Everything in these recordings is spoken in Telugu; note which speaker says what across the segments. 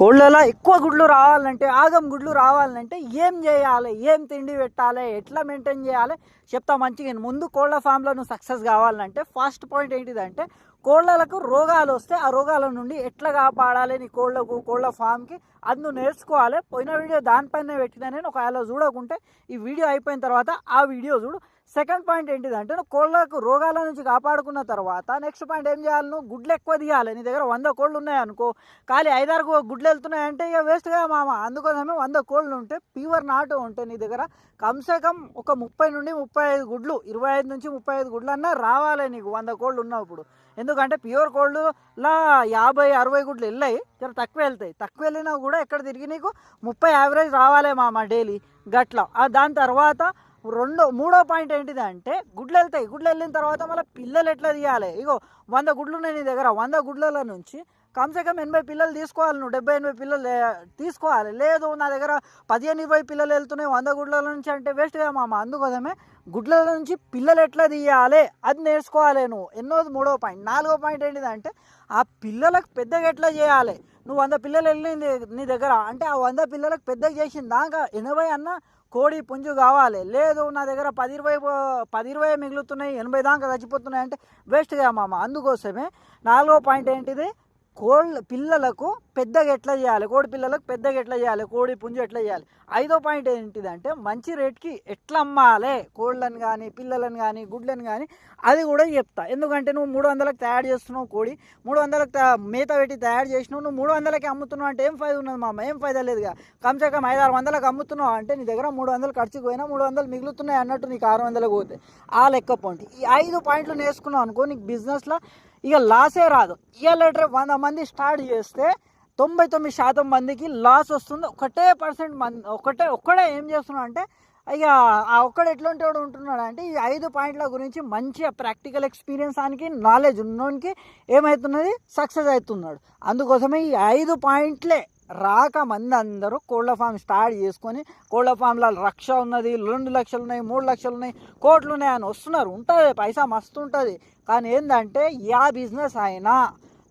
Speaker 1: కోళ్ళలో ఎక్కువ గుడ్లు రావాలంటే ఆగం గుడ్లు రావాలంటే ఏం చేయాలి? ఏం తిండి పెట్టాలి? ఎట్లా మెయింటైన్ చేయాలి? చెప్తా మంచిగా ముందు కోళ్ళ ఫామ్లో నువ్వు సక్సెస్ కావాలంటే ఫస్ట్ పాయింట్ ఏంటిదంటే కోళ్ళలకు రోగాలు వస్తే ఆ రోగాల నుండి ఎట్లా కాపాడాలి? నీ కోళ్ళకు కోళ్ళ ఫామ్కి అది నువ్వు నేర్చుకోవాలి. పోయిన వీడియో దానిపైన పెట్టిన నేను. ఒకవేళ చూడకుంటే ఈ వీడియో అయిపోయిన తర్వాత ఆ వీడియో చూడు. సెకండ్ పాయింట్ ఏంటిదంటే నువ్వు కోళ్ళకు రోగాల నుంచి కాపాడుకున్న తర్వాత నెక్స్ట్ పాయింట్ ఏం చేయాలి నువ్వు? గుడ్లు ఎక్కువ తీయాలి. నీ దగ్గర వంద కోళ్ళు ఉన్నాయి అనుకో. ఖాళీ ఐదారు గుడ్లు వెళ్తున్నాయంటే ఇక వేస్ట్ కదా మామ. అందుకోసమే వంద కోళ్ళు ఉంటే ప్యూర్ నాటు ఉంటే నీ దగ్గర కమ్సే కమ్ ఒక ముప్పై నుండి ముప్పై ఐదు గుడ్లు ఇరవై ఐదు నుంచి ముప్పై ఐదు గుడ్లు అన్నా రావాలి నీకు వంద కోళ్ళు ఉన్నప్పుడు ఎందుకంటే ప్యూర్ కోళ్ళులా యాభై అరవై గుడ్లు వెళ్ళాయి. చాలా తక్కువ వెళ్తాయి. తక్కువ వెళ్ళినా కూడా ఎక్కడ తిరిగి నీకు ముప్పై యావరేజ్ రావాలే మామ డైలీ గట్ల. దాని తర్వాత రెండో మూడో పాయింట్ ఏంటిది అంటే గుడ్లు వెళ్తాయి గుడ్లు వెళ్ళిన తర్వాత మళ్ళీ పిల్లలు ఎట్లా తీయాలి? ఇగో వంద గుడ్లు ఉన్నాయి నీ దగ్గర. వంద గుడ్ల నుంచి కమ్సే కమ్ ఎనభై పిల్లలు తీసుకోవాలి నువ్వు. డెబ్బై ఎనభై పిల్లలు తీసుకోవాలి. లేదు నా దగ్గర పదిహేను ఇరవై పిల్లలు వెళ్తున్నాయి. వంద గుడ్ల నుంచి అంటే వేస్ట్ కదా మామ. అందుకోసమే గుడ్ల నుంచి పిల్లలు ఎట్లా తీయాలి? అది నేర్చుకోవాలి నువ్వు. ఎన్నోది మూడో పాయింట్. నాలుగో పాయింట్ ఏంటిదంటే ఆ పిల్లలకు పెద్దగా ఎట్లా చేయాలి? నువ్వు వంద పిల్లలు వెళ్ళింది నీ దగ్గర. అంటే ఆ వంద పిల్లలకు పెద్దగా చేసిన దాకా ఎనభై అన్న కోడి పుంజు కావాలి. లేదు నా దగ్గర పది ఇరవై పది ఇరవై మిగులుతున్నాయి ఎనభై దాకా చచ్చిపోతున్నాయి అంటే వేస్ట్గా మామ. అందుకోసమే నాలుగో పాయింట్ ఏంటిది? కోళ్ళ పిల్లలకు పెద్దగా ఎట్లా చేయాలి? కోడి పిల్లలకు పెద్దగా ఎట్లా చేయాలి? కోడి పుంజు ఎట్లా చేయాలి? ఐదో పాయింట్ ఏంటిదంటే మంచి రేట్కి ఎట్లా అమ్మాలి? కోళ్ళని కానీ పిల్లలను కానీ గుడ్లను కానీ అది కూడా చెప్తా. ఎందుకంటే నువ్వు మూడు వందలకు తయారు చేస్తున్నావు కోడి మూడు వందలకు మేత పెట్టి తయారు చేసినావు నువ్వు మూడు వందలకి అమ్ముతున్నావు అంటే ఏం ఫైదా ఉన్నది మామ? ఏం ఫైదా లేదుగా. కమ్సే కమ్ ఐదు ఆరు వందలకు అమ్ముతున్నావు అంటే నీ దగ్గర మూడు వందలు ఖర్చుకు పోయినా మూడు వందలు మిగులుతున్నాయి అన్నట్టు నీకు ఆరు వందలకు పోతే. ఆ లెక్క పాయింట్ ఈ ఐదు పాయింట్లు నేర్చుకున్నావు అనుకో నీకు బిజినెస్లో ఇక లాసే రాదు. ఇవాళ వంద మంది స్టార్ట్ చేస్తే తొంభై తొమ్మిది శాతం మందికి లాస్ వస్తుంది. ఒకటే పర్సెంట్ మంది ఒకటే ఒక్కడే ఏం చేస్తున్నాడు అంటే ఇక ఆ ఒక్కడు ఎట్లాంటి వాడు ఉంటున్నాడు అంటే ఈ ఐదు పాయింట్ల గురించి మంచిగా ప్రాక్టికల్ ఎక్స్పీరియన్స్ ఆనికి నాలెడ్జ్ ఉన్నోనికి ఏమవుతున్నది సక్సెస్ అవుతున్నాడు. అందుకోసమే ఈ ఐదు పాయింట్లే రాక మంది అందరూ కోళ్ళ ఫామ్ స్టార్ట్ చేసుకొని కోళ్ళ ఫామ్లో లక్ష ఉన్నది రెండు లక్షలు ఉన్నాయి మూడు లక్షలు ఉన్నాయి కోట్లు ఉన్నాయి అని వస్తున్నారు. ఉంటుంది పైసా మస్తు ఉంటుంది. కానీ ఏంటంటే యా బిజినెస్ అయినా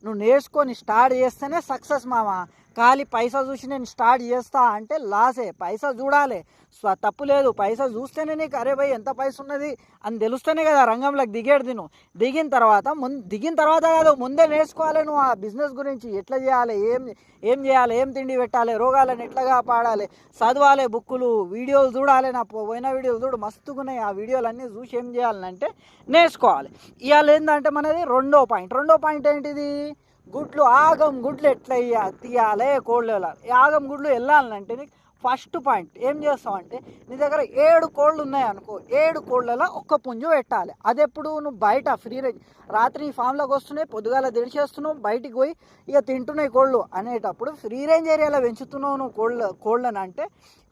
Speaker 1: నువ్వు నేర్చుకొని స్టార్ట్ చేస్తేనే సక్సెస్ మామ ఖాళీ పైసా చూసి నేను స్టార్ట్ చేస్తా అంటే లాసే పైసా చూడాలి. స్వ తప్పు లేదు పైసా చూస్తేనే నీకు అరే భయ్ ఎంత పైసా ఉన్నది? అని తెలుస్తేనే కదా రంగంలోకి దిగేడు తిను. దిగిన తర్వాత ముందు దిగిన తర్వాత కాదు ముందే నేర్చుకోవాలి నువ్వు ఆ బిజినెస్ గురించి. ఎట్లా చేయాలి ఏం ఏం చేయాలి ఏం తిండి పెట్టాలి రోగాలను ఎట్లా కాపాడాలి చదవాలి బుక్కులు వీడియోలు చూడాలి నా పో- పోయిన వీడియోలు చూడు మస్తుగున్నాయి. ఆ వీడియోలు అన్నీ చూసి ఏం చేయాలంటే నేర్చుకోవాలి. ఇవాళ ఏంటంటే మనది రెండో పాయింట్. రెండో పాయింట్ ఏంటిది? గుడ్లు ఆగం గుడ్లు ఎట్లా తీయాలి కోళ్ళు వెళ్ళాలి ఆగం గుడ్లు వెళ్ళాలంటే నీకు ఫస్ట్ పాయింట్ ఏం చేస్తావంటే నీ దగ్గర ఏడు కోళ్ళు ఉన్నాయి అనుకో ఏడు కోళ్ళలో ఒక్క పుంజు పెట్టాలి. అది ఎప్పుడు నువ్వు బయట ఫ్రీ రేంజ్ రాత్రి ఫామ్లోకి వస్తున్నాయి పొద్దుగాల దిడిచేస్తున్నావు బయటికి పోయి ఇక తింటున్నాయి కోళ్ళు అనేటప్పుడు ఫ్రీ రేంజ్ ఏరియాలో పెంచుతున్నావు నువ్వు కోళ్ళ కోళ్ళని అంటే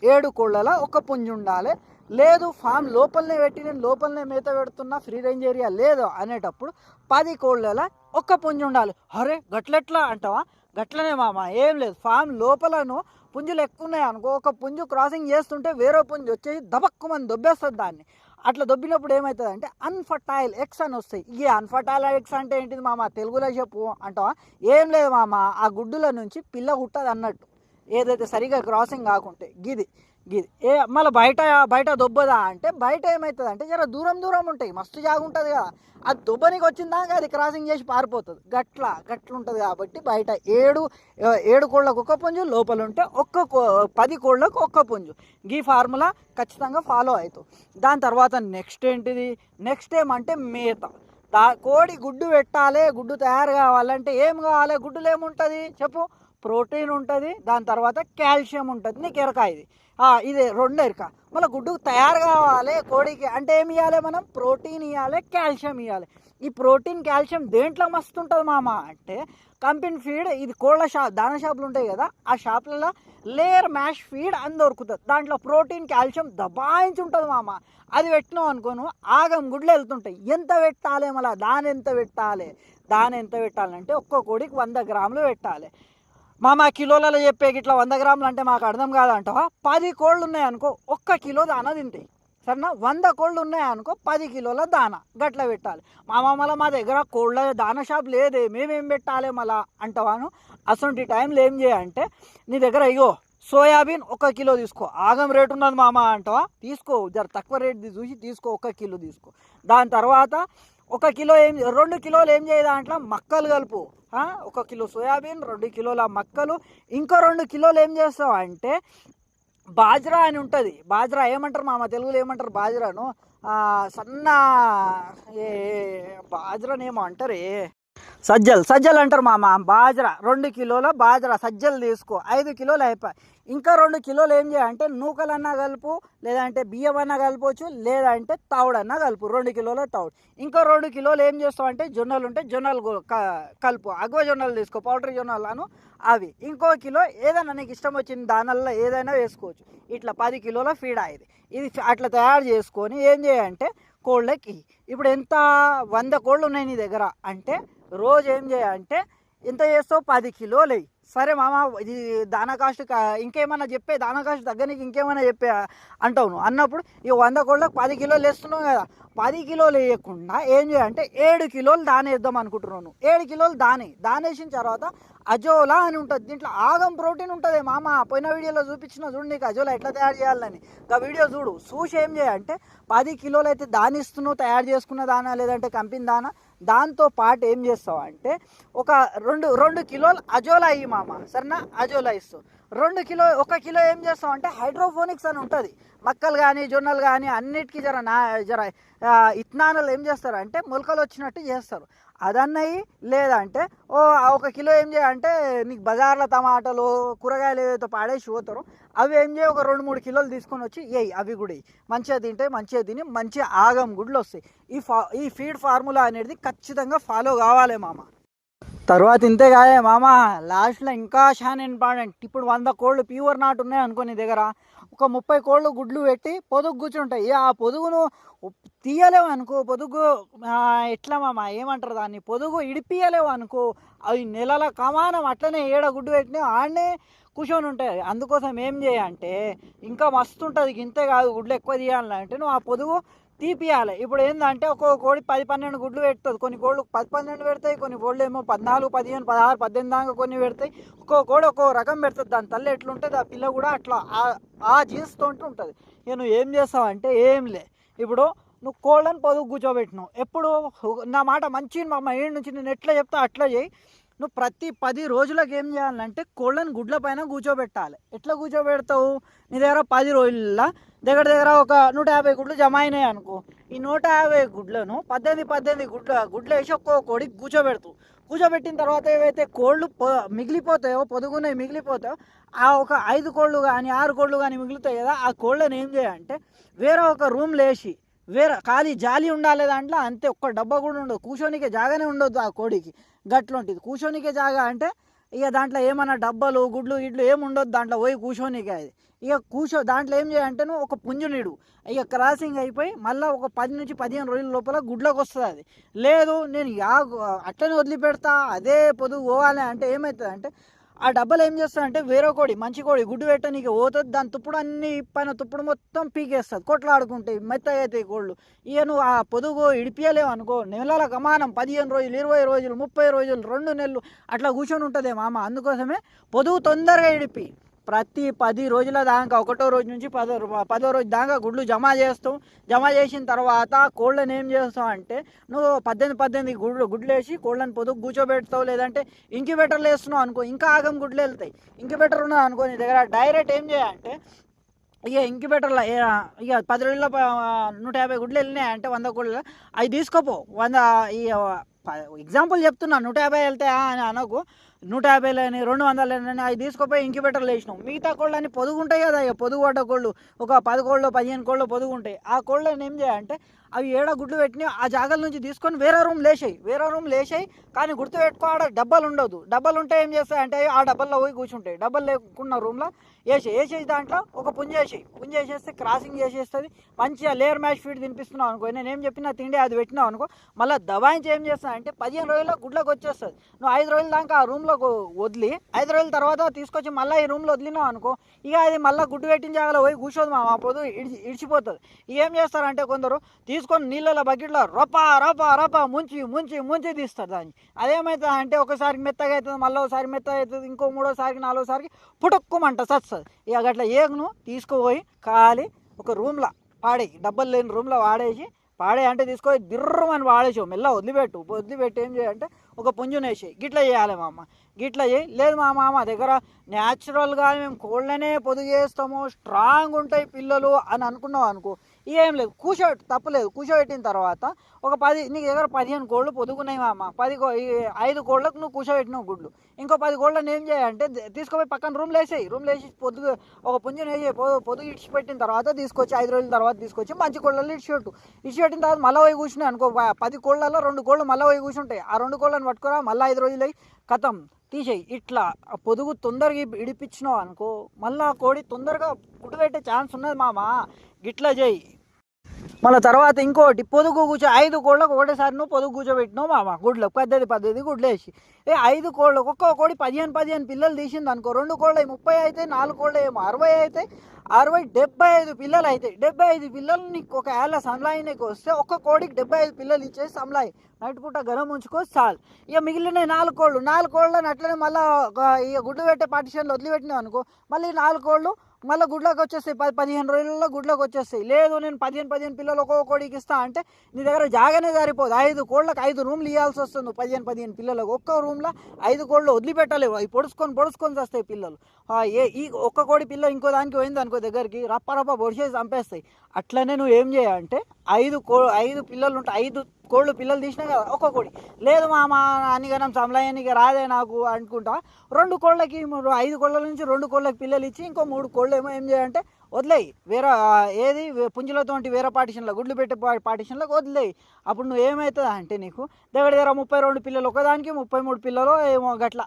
Speaker 1: ఏడు కోళ్ళలో ఒక పుంజు ఉండాలి. లేదు ఫామ్ లోపలనే పెట్టి నేను లోపలనే మేత పెడుతున్నా ఫ్రీ రేంజ్ ఏరియా లేదు అనేటప్పుడు పది కోళ్ళల ఒక్క పుంజు ఉండాలి. అరే గట్లెట్లా అంటావా? గట్లనే మామ ఏం లేదు. ఫామ్ లోపలను పుంజులు ఎక్కువ ఉన్నాయి అనుకో ఒక పుంజు క్రాసింగ్ చేస్తుంటే వేరే పుంజు వచ్చేసి దబక్కుమని దొబ్బేస్తుంది దాన్ని. అట్లా దొబ్బినప్పుడు ఏమవుతుంది అంటే అన్ఫర్టైల్ ఎక్స్ అని వస్తాయి. ఈ అన్ఫర్టైల్ ఎక్స్ అంటే ఏంటిది మామ? తెలుగులో చెప్పు అంటావా? ఏం లేదు మామ ఆ గుడ్డుల నుంచి పిల్ల హుట్టదు అన్నట్టు ఏదైతే సరిగా క్రాసింగ్ కాకుంటే గిది. గిది ఏ మళ్ళీ బయట బయట దొబ్బదా అంటే బయట ఏమవుతుంది అంటే జర దూరం దూరం ఉంటాయి మస్తు జాగుంటుంది కదా. అది దొబ్బనికి వచ్చిందాక అది క్రాసింగ్ చేసి పారిపోతుంది. గట్ల గట్ల ఉంటుంది కాబట్టి బయట ఏడు ఏడు కోళ్ళకు ఒక్క పుంజు లోపల ఉంటే ఒక్క కో- పది కోళ్ళకు ఒక్క పుంజు. ఈ ఫార్ములా ఖచ్చితంగా ఫాలో అవుతుంది దాని తర్వాత నెక్స్ట్ ఏంటిది? నెక్స్ట్ ఏమంటే మేత. దా కోడి గుడ్డు పెట్టాలి గుడ్డు తయారు కావాలంటే ఏం కావాలి? గుడ్డులు ఏముంటుంది చెప్పు. ప్రోటీన్ ఉంటుంది దాని తర్వాత కాల్షియం ఉంటుంది నీకు ఎరక ఇది ఆ, రెండు మళ్ళీ గుడ్డుకు తయారు కావాలి కోడికి అంటే ఏమి ఇవ్వాలి మనం? ప్రోటీన్ ఇవ్వాలి కాల్షియం ఇవ్వాలి ఈ ప్రోటీన్ కాల్షియం దేంట్లో మస్తు ఉంటుంది మామ? అంటే కంపెనీ ఫీడ్ ఇది కోళ్ళ షాప్ దాన షాపులు ఉంటాయి కదా ఆ షాపులలో లేయర్ మ్యాష్ ఫీడ్ అని దొరుకుతుంది. దాంట్లో ప్రోటీన్ కాల్షియం దబాయించి ఉంటుంది మామ. అది పెట్టినావు అనుకోను ఆగం గుడ్లు వెళ్తుంటాయి. ఎంత పెట్టాలి మళ్ళీ? దాని ఎంత పెట్టాలి? దాని ఎంత పెట్టాలంటే ఒక్క కోడికి వంద గ్రాములు పెట్టాలి. మామ కిలోలలో చెప్పే ఇట్లా వంద గ్రాములు అంటే మాకు అర్థం కాదంటావా పది కోళ్ళు ఉన్నాయనుకో ఒక్క కిలో దాన తింటాయి సరేనా? వంద కోళ్ళు ఉన్నాయనుకో పది కిలోల దాన గట్ల పెట్టాలి. మా మామల మా దగ్గర కోళ్ళ దాన షాప్ లేదే మేమేం పెట్టాలి మళ్ళా అంటవాను. అసలు టైంలో ఏం చేయాలంటే నీ దగ్గర అయ్యో సోయాబీన్ ఒక కిలో తీసుకో. ఆగం రేటు ఉన్నది మామ అంటావా? తీసుకో జర తక్కువ రేట్ చూసి తీసుకో ఒక కిలో తీసుకో. దాని తర్వాత ఒక కిలో ఏం రెండు కిలోలు ఏం చేయ దాంట్లో? మక్కలు కలుపు. ఒక కిలో సోయాబీన్ రెండు కిలోల మక్కలు ఇంకో రెండు కిలోలు ఏం చేస్తావు అంటే బాజ్రా అని ఉంటుంది. బాజ్రా ఏమంటారు మామ? తెలుగులో ఏమంటారు బాజ్రాను? సన్న ఏ బాజ్రానేమో అంటారే. సజ్జలు సజ్జలు అంటారు మామ బాజ్రా. రెండు కిలోల బాజ్రా సజ్జలు తీసుకో. ఐదు కిలోలు అయిపోయి ఇంకా రెండు కిలోలు ఏం చేయాలంటే నూకలన్నా కలుపు లేదంటే బియ్యం అన్నా కలపవచ్చు లేదంటే తవుడన్నా కలుపు రెండు కిలోల తవుడు ఇంకా రెండు కిలోలు ఏం చేస్తావు అంటే జొన్నలు ఉంటే జొన్నలు కలుపు అగ్వ జొన్నలు తీసుకో పౌడర్ జొన్నలను అవి. ఇంకో కిలో ఏదైనా నీకు ఇష్టం వచ్చిన దానల్లో ఏదైనా వేసుకోవచ్చు. ఇట్లా పది కిలోల ఫీడ్ ఇది. ఇది అట్లా తయారు చేసుకొని ఏం చేయాలంటే కోళ్ళకి ఇప్పుడు ఎంత వంద కోళ్ళు ఉన్నాయి నీ దగ్గర అంటే రోజు ఏం చేయాలంటే ఎంత చేస్తావు? పది కిలోలు. వేయి సరే మామ ఇది దానా కాస్ట్ ఇంకేమన్నా చెప్పే దానా కాస్ట్ తగ్గనికి ఇంకేమైనా చెప్పే అంటావు నువ్వు. అన్నప్పుడు ఈ వంద కోళ్ళకు పది కిలోలు వేస్తున్నావు కదా పది కిలోలు వేయకుండా ఏం చేయాలంటే ఏడు కిలోలు దాని వేద్దాం అనుకుంటున్నాను ఏడు కిలోలు దాని దానేసిన తర్వాత అజోలా అని ఉంటుంది. దీంట్లో ఆగం ప్రోటీన్ ఉంటుంది మామ. పోయిన వీడియోలో చూపించిన చూడు నీకు అజోలా ఎట్లా తయారు చేయాలని. ఆ వీడియో చూడు. చూసి ఏం చేయాలంటే పది కిలోలు అయితే దాని ఇస్తున్నావు తయారు చేసుకున్న దానా లేదంటే కంపెనీ దానా దాంతో పాటు ఏం చేస్తావు అంటే ఒక రెండు రెండు కిలోలు అజోలా అయ్యి మామ సరేనా? అజోలా ఇస్తావు రెండు కిలో ఒక కిలో ఏం చేస్తాం అంటే హైడ్రోఫోనిక్స్ అని ఉంటుంది. మక్కలు కానీ జొన్నలు కానీ అన్నిటికీ జర నా జర ఆ, ఇత్నానాలు ఏం చేస్తారు అంటే మొలకలు వచ్చినట్టు చేస్తారు. అదన్నయి లేదంటే ఓ ఒక కిలో ఏం చేయాలంటే నీకు బజార్లో టమాటాలు కూరగాయలు ఏదైతే పాడేసి పోతారో అవి ఏం చేయి ఒక రెండు మూడు కిలోలు తీసుకొని వచ్చి ఏయ్ అవి కూడా మంచిగా తింటే మంచిగా తిని మంచిగా ఆగం గుడ్లు వస్తాయి. ఈ ఫా ఈ ఫీడ్ ఫార్ములా అనేది ఖచ్చితంగా ఫాలో కావాలి మామ. తర్వాత ఇంతే కాదే మామ లాస్ట్లో ఇంకా చాలా ఇంపార్టెంట్ ఇప్పుడు వంద కోళ్ళు ప్యూర్ నాటు ఉన్నాయి అనుకో నీ దగ్గర. ఒక ముప్పై కోళ్ళు గుడ్లు పెట్టి పొదుగు కూర్చుంటాయి. ఆ పొదుగును తీయలేవు అనుకో పొదుగు ఎట్లా మామ ఏమంటారు దాన్ని? పొదుగు ఇడిపియలేవు అనుకో అవి నెలల కమానం అట్లనే ఏడ గుడ్డు పెట్టినా ఆడనే కూర్చొని ఉంటాయి. అందుకోసం ఏం చేయాలంటే ఇంకా మస్తు ఉంటుంది ఇంతే కాదు గుడ్లు ఎక్కువ తీయాలంటే నువ్వు ఆ పొదుగు తీపియాలి. ఇప్పుడు ఏంటంటే ఒక్కో కోడి పది పన్నెండు గుడ్లు పెడుతుంది. కొన్ని కోళ్ళు పది పన్నెండు పెడతాయి కొన్ని కోళ్ళు ఏమో పద్నాలుగు పదిహేను పదహారు పద్దెనిమిది దాకా కొన్ని పెడతాయి. ఒక్కో కోడి ఒక్కో రకం పెడుతుంది. దాని తల్లి ఎట్లుంటుంది? ఆ పిల్ల కూడా అట్లా ఆ- ఆ జీన్స్తో ఉంటుంది. ఇక నువ్వు ఏం చేస్తావు అంటే ఏం లే. ఇప్పుడు నువ్వు కోళ్ళని పొదుగు కూర్చోబెట్టినావు. ఎప్పుడు నా మాట మంచి మా మైండ్ నుంచి నేను ఎట్లా చెప్తా అట్లా చేయి. నువ్వు ప్రతి పది రోజులకు ఏం చేయాలంటే కోళ్ళని గుడ్ల పైన కూర్చోబెట్టాలి. ఎట్లా కూర్చోబెడతావు? నీ దగ్గర పది రోజుల్లో దగ్గర దగ్గర ఒక నూట యాభై గుడ్లు జమ అయినాయి అనుకో. ఈ నూట యాభై గుడ్లను పద్దెనిమిది పద్దెనిమిది గుడ్ల గుడ్లు వేసి ఒక్కో కోడికి కూర్చోబెడతావు కూర్చోబెట్టిన తర్వాత ఏవైతే కోళ్ళు మిగిలిపోతాయో పొదుగునవి మిగిలిపోతాయో ఆ ఒక ఐదు కోళ్ళు కానీ ఆరు కోళ్ళు కానీ మిగులుతాయి కదా ఆ కోళ్ళని ఏం చేయాలంటే వేరే ఒక రూమ్ లేచి వేరే ఖాళీ జాలి ఉండాలి దాంట్లో అంతే ఒక్క డబ్బా కూడా ఉండదు. కూర్చోనికే జాగానే ఉండొద్దు ఆ కోడికి. గట్ల ఉంటుంది కూర్చోనికే జాగా అంటే ఇక దాంట్లో ఏమైనా డబ్బాలు గుడ్లు ఇడ్లు ఏమి దాంట్లో పోయి కూర్చోనికే అది. ఇక కూర్చో దాంట్లో ఏం చేయాలంటే నువ్వు ఒక పుంజునీడు. ఇక క్రాసింగ్ అయిపోయి మళ్ళీ ఒక పది నుంచి పదిహేను రోజుల లోపల గుడ్లకు వస్తుంది అది. లేదు నేను యా అట్లనే వదిలిపెడతా అదే పొదుగు పోవాలి అంటే ఏమవుతుంది అంటే ఆ డబ్బలు ఏం చేస్తాడంటే వేరే కోడి మంచి కోడి గుడ్డు పెట్టనీకి పోతుంది దాని తుప్పుడు అన్ని పైన తుప్పుడు మొత్తం పీకేస్తుంది కొట్లాడుకుంటాయి మెత్తగా అవుతాయి కోళ్ళు. ఇక నువ్వు ఆ పొదుగు ఇడిపియలేవు అనుకో నెలల గమానం పదిహేను రోజులు ఇరవై రోజులు ముప్పై రోజులు రెండు నెలలు అట్లా కూర్చొని ఉంటుంది మామ. అందుకోసమే పొదుగు తొందరగా ఇడిపి. ప్రతి పది రోజుల దాకా ఒకటో రోజు నుంచి పదో పదో రోజు దాకా గుడ్లు జమ చేస్తాం జమ చేసిన తర్వాత కోళ్ళని ఏం చేస్తావు అంటే నువ్వు పద్దెనిమిది పద్దెనిమిది గుడ్లు గుడ్లు వేసి కోళ్ళని పొదుగు కూర్చోబెడతావు లేదంటే ఇంక్యుబేటర్లు వేస్తున్నావు అనుకో ఇంకా ఆగం గుడ్లు వెళ్తాయి. ఇంక్యుబేటర్ ఉన్నది అనుకో నీ దగ్గర డైరెక్ట్ ఏం చేయాలంటే ఇక ఇంక్యుబేటర్లో ఇక పది రోజుల్లో నూట యాభై గుడ్లు వెళ్ళినాయి అంటే వంద గుడ్లు అవి తీసుకోపో. వంద ఈ ఎగ్జాంపుల్ చెప్తున్నా నూట యాభై వెళ్తాయా అని అనకు. నూట యాభైలని రెండు వందలని అవి తీసుకుపోయి ఇంక్యుబేటర్లు వేసినాం. మిగతా కోళ్ళని పొదుగు ఉంటాయి కదా ఇక పొదుగు పడ్డ కోళ్ళు ఒక పది కోళ్ళు పదిహేను కోళ్ళు పొదుగు ఉంటాయి ఆ కోళ్ళని ఏం చేయాలంటే అవి ఏడ గుడ్లు పెట్టినాయి ఆ జాగాల నుంచి తీసుకొని వేరే రూమ్ లేచాయి వేరే రూమ్ లేచాయి కానీ గుర్తుపెట్టుకో ఆడ డబ్బాలు ఉండదు. డబ్బాలు ఉంటే ఏం చేస్తాయి అంటే ఆ డబ్బాల్లో పోయి కూర్చుంటాయి. డబ్బాలు లేకున్న రూమ్లో వేసాయి. వేసేసి దాంట్లో ఒక పుంజ వేసాయి. పుంజ వేసేస్తే క్రాసింగ్ చేసేస్తుంది. మంచిగా లేయర్ మ్యాచ్ ఫీడ్ తినిపిస్తున్నావు అనుకో. నేను ఏం చెప్పినా తిండి అది పెట్టినావు అనుకో. మళ్ళీ దబాయించి ఏం చేస్తాను అంటే పదిహేను రోజుల్లో గుడ్లకు వచ్చేస్తుంది. నువ్వు ఐదు రోజుల దాకా ఆ రూమ్లో వదిలి ఐదు రోజుల తర్వాత తీసుకొచ్చి మళ్ళీ ఈ రూమ్లో వదిలినావు అనుకో ఇక అది మళ్ళీ గుడ్డు పెట్టిన జాగాలో పోయి కూర్చోదు మా పోదు పొద్దు ఇడిచి ఇడిచిపోతుంది. ఏం చేస్తారంటే కొందరు తీసుకొని నీళ్ళలో బకెట్లో రపా రపా రపా ముంచి ముంచి ముంచి తీస్తారు దాన్ని. అదేమవుతుంది అంటే ఒకసారి మెత్తగా అవుతుంది మళ్ళీ ఒకసారి మెత్తగా అవుతుంది ఇంకో మూడోసారికి నాలుగోసారికి పుటుక్కుమంట సస్తుంది ఇక అట్లా ఏగును తీసుకుపోయి కాలి ఒక రూమ్లో పాడేయి. డబ్బులు లేని రూమ్లో వాడేసి పాడే అంటే తీసుకొని దిర్రమని వాడేసావు. మెల్ల వదిలిపెట్టు. వదిలిపెట్టి ఏం చేయాలంటే ఒక పుంజుని వేసేయి. గిట్లా చేయాలి మా అమ్మ గిట్లా చేయి. లేదు మా మామ దగ్గర న్యాచురల్గా మేము కోళ్ళనే పొదుగు చేస్తాము. స్ట్రాంగ్ ఉంటాయి పిల్లలు అని అనుకున్నావు అనుకో. ఏం లేదు. కూర్చో తప్పలేదు. కూర్చోబెట్టిన తర్వాత ఒక పది నీకు దగ్గర పదిహేను కోళ్ళు పొదుగున్నాయి మా అమ్మ పది కో- ఐదు కోళ్ళకు నువ్వు కూర్చోబెట్టినావు గుడ్లు ఇంకో పది కోళ్ళని ఏం చేయాలంటే తీసుకుపోయి పక్కన రూమ్లో వేసేయి. రూమ్లో వేసి పొద్దుగు ఒక పుంజుని వేసి పొ- పొదుగు ఇడిచిపెట్టిన తర్వాత తీసుకొచ్చి ఐదు రోజుల తర్వాత తీసుకొచ్చి మంచి కోళ్ళలో ఇడిచిపెట్టు. ఇడిచిపెట్టిన తర్వాత మళ్ళీ పోయి కూర్చున్నాయి అనుకో పది కోళ్ళలో రెండు కోళ్ళు మళ్ళీ పోయి కూర్చుంటాయి. ఆ రెండు కోళ్ళని పట్టుకురా మళ్ళీ ఐదు రోజులు కథం తీసేయి. ఇట్లా పొదుగు తొందరగా ఇడిపించినావు అనుకో మళ్ళీ ఆ కోడి తొందరగా గుడ్డు పెట్టే ఛాన్స్ ఉన్నది మామ. గిట్లా చేయి. మళ్ళీ తర్వాత ఇంకోటి పొదుగు కూర్చో ఐదు కోళ్ళకు ఒకటేసారి నువ్వు పొదుగు కూర్చోబెట్టినావు మామ గుడ్లకు పెద్దది పెద్దది గుడ్లు వేసి. ఏ ఐదు కోళ్ళకు ఒక్క కోడి పదిహేను పదిహేను పిల్లలు తీసింది అనుకో రెండు కోళ్ళ ముప్పై అయితే నాలుగు కోళ్ళ ఏమో అరవై అయితే అరవై డెబ్బై ఐదు పిల్లలు అవుతాయి డెబ్బై ఐదు పిల్లలు నీకు ఒక ఏళ్ళ సంలాయినికి వస్తే ఒక్క కోడికి డెబ్బై ఐదు పిల్లలు ఇచ్చేసి సంలాయి. నైట్ పూట గరం ఉంచుకో చాలు. ఇక మిగిలిన నాలుగు కోళ్ళు నాలుగు కోళ్ళని అట్లనే మళ్ళీ ఇక గుడ్డు పెట్టే పార్టీషన్లు వదిలిపెట్టినావు అనుకో మళ్ళీ నాలుగు కోళ్ళు మళ్ళీ గుడ్లోకి వచ్చేస్తాయి. పది పదిహేను రోజుల్లో గుడ్లోకి వచ్చేస్తాయి. లేదు నేను పదిహేను పదిహేను పిల్లలు ఒక్కొక్క కోడికి ఇస్తా అంటే నీ దగ్గర జాగానే సరిపోదు ఐదు కోళ్ళకి ఐదు రూమ్లు ఇవ్వాల్సి వస్తుంది. పదిహేను పదిహేను పిల్లలకు ఒక్క రూమ్లో ఐదు కోళ్ళు వదిలిపెట్టలేవు. అవి పొడుచుకొని పొడుచుకొని వస్తాయి పిల్లలు. ఏ ఈ ఒక్క కోడి పిల్ల ఇంకో దానికి పోయింది అనుకో దగ్గరికి. రప్ప రప్ప పొడిచేసి చంపేస్తాయి. అట్లనే నువ్వు ఏం చేయాలంటే ఐదు కో ఐదు పిల్లలు ఉంటాయి ఐదు కోళ్ళు పిల్లలు తీసినా కదా ఒక్క కోడి. లేదు మా మా అనిగనం సమలయానికి రాదే నాకు అనుకుంటా. రెండు కోళ్ళకి ఐదు కోళ్ళ నుంచి రెండు కోళ్ళకి పిల్లలు ఇచ్చి ఇంకో మూడు కోళ్ళు ఏమో ఏం చేయాలంటే వదిలేయి. వేరే ఏది పుంజులతోటి వేరే పార్టిషన్లో గుడ్లు పెట్టే పా- వదిలేయి. అప్పుడు నువ్వు ఏమవుతుంది అంటే నీకు దగ్గర దగ్గర ముప్పై రెండు పిల్లలు ఒకదానికి ముప్పై మూడు పిల్లలు ఏమో గట్ల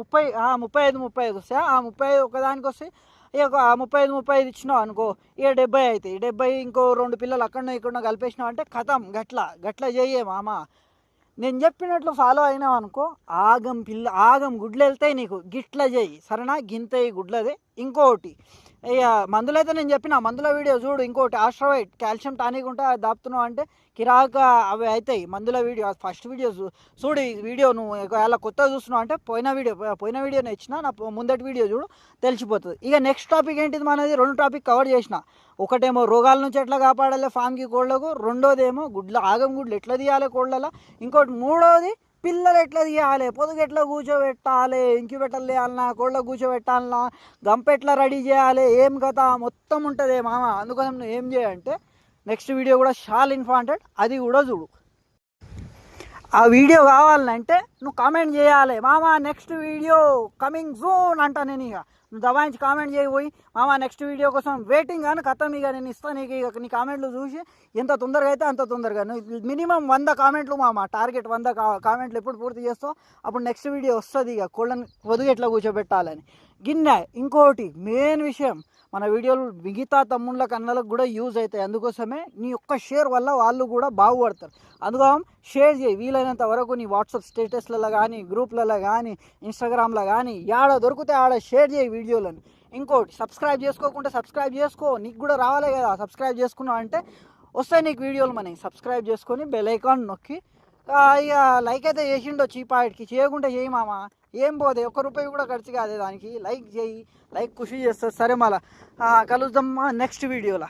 Speaker 1: ముప్పై ముప్పై ఐదు ముప్పై ఐదు వస్తాయి? ఆ ముప్పై ఐదు ఒకదానికి వస్తాయి ఇక ఒక ముప్పై ఐదు ముప్పై ఐదు ఇచ్చినావు అనుకో ఇక డెబ్బై అవుతాయి డెబ్బై ఇంకో రెండు పిల్లలు అక్కడనో ఇక్కడనో కలిపేసినావు అంటే కథం గట్ల గట్ల చెయ్యే మామ. నేను చెప్పినట్లు ఫాలో అయినావు అనుకో ఆగం పిల్ల ఆగం గుడ్లు వెళ్తాయి నీకు. గిట్ల చేయి సరేనా? గింతయి గుడ్లదే. ఇంకోటి ఇక మందులైతే నేను చెప్పిన మందుల వీడియో చూడు ఇంకోటి ఆస్ట్రోవైట్ కాల్షియం టానిక్ ఉంటే అది దాపుతున్నావు అంటే కిరాక అవి అవుతాయి మందుల వీడియో ఫస్ట్ వీడియో చూడు ఈ వీడియో నువ్వు ఒకవేళ కొత్తగా చూస్తున్నావు అంటే పోయిన వీడియో పోయిన వీడియో నచ్చిన నా ముందటి వీడియో చూడు తెలిసిపోతుంది. ఇక నెక్స్ట్ టాపిక్ ఏంటిది మనది? రెండు టాపిక్ కవర్ చేసిన. ఒకటేమో రోగాల నుంచి ఎట్లా కాపాడాలి ఫామ్కి కోళ్ళకు రెండోదేమో గుడ్ల ఆగం గుడ్లు ఎట్లా తీయాలి కోళ్ళలో ఇంకోటి మూడోది పిల్లలు ఎట్లా తీయాలి? పొదుగు ఎట్లా కూర్చోబెట్టాలి? ఇంక్యుబేటర్ వేయాలన్నా కోళ్ళ కూర్చోబెట్టాలన్నా గంపెట్లా రెడీ చేయాలి? ఏం కథ? మొత్తం ఉంటుంది మామ. అందుకోసం నువ్వు ఏం చేయంటే నెక్స్ట్ వీడియో కూడా చాలా ఇన్ఫాంటెడ్ అది కూడా చూడు. ఆ వీడియో కావాలంటే నువ్వు కామెంట్ చేయాలి. మామ నెక్స్ట్ వీడియో కమింగ్ జూన్ అంటా నేను ఇక. నువ్వు దబాయించి కామెంట్ చేయబోయి మామ నెక్స్ట్ వీడియో కోసం వెయిటింగ్ కానీ కథం ఇక నేను ఇస్తాను నీకు ఇక నీ కామెంట్లు చూసి ఎంత తొందరగా అయితే అంత తొందరగా. నువ్వు మినిమం వంద కామెంట్లు మామ టార్గెట్ వంద కా- కామెంట్లు ఎప్పుడు పూర్తి చేస్తావు అప్పుడు నెక్స్ట్ వీడియో వస్తుంది ఇక. కోళ్ళని పొదుగు ఎట్లా కూర్చోబెట్టాలని. గిన్నె ఇంకోటి మెయిన్ విషయం. మన వీడియోలు మిగతా తమ్ముళ్ళ కన్నలకు కూడా యూజ్ అవుతాయి. అందుకోసమే నీ ఒక్క షేర్ వల్ల వాళ్ళు కూడా బాగుపడతారు. అందుకోసం షేర్ చేయి. వీలైనంత వరకు నీ వాట్సాప్ స్టేటస్లలో కానీ గ్రూప్లలో కానీ ఇన్స్టాగ్రామ్లో కానీ యాడ దొరికితే ఆడ షేర్ చేయి వీడియోలను. ఇంకోటి సబ్స్క్రైబ్ చేసుకోకుంటే సబ్స్క్రైబ్ చేసుకో. నీకు కూడా రావాలి కదా సబ్స్క్రైబ్ చేసుకున్నావు అంటే వస్తాయి నీకు వీడియోలు మనకి సబ్స్క్రైబ్ చేసుకొని బెల్ ఐకాన్ నొక్కి. ఇక లైక్ అయితే చేసిండో చీపాటికి. చేయకుంటే చేయి మామ. ఏం పోతే ఒక్క రూపాయి కూడా ఖర్చు కాదే దానికి. లైక్ చేయి లైక్ ఖుషి చేస్తుంది సరే మళ్ళా కలుద్దాం నెక్స్ట్ వీడియోలో